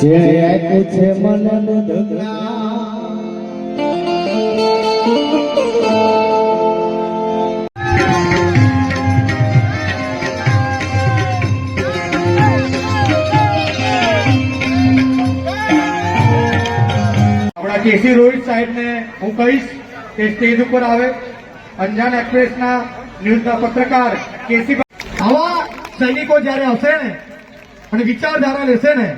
જેણે આપ્યું છે મનનું આપણા કેસી રોહિત સાહેબને હું કહીશ કે સ્ટેજ ઉપર આવે. અંજાન એક્સપ્રેસના ન્યૂઝના પત્રકાર કેસી આવા સૈનિકો જ્યારે હશે ને અને વિચારધારા લેશે ને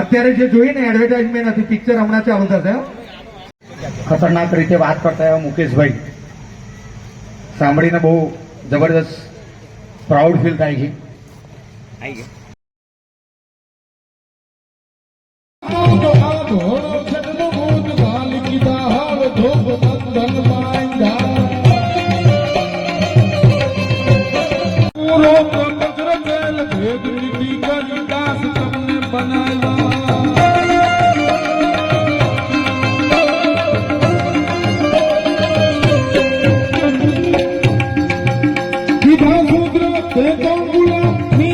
અત્યારે જે જોઈને એડવર્ટાઇઝમેન્ટ હતી પિક્ચર હમણાં ચાલુ થશે. ખતરનાક રીતે વાત કરતા એવા મુકેશભાઈ. સાંભળીને બહુ જબરદસ્ત પ્રાઉડ ફીલ થાય છે. વિધા સૂત્ર ¿Qué tal, Julián?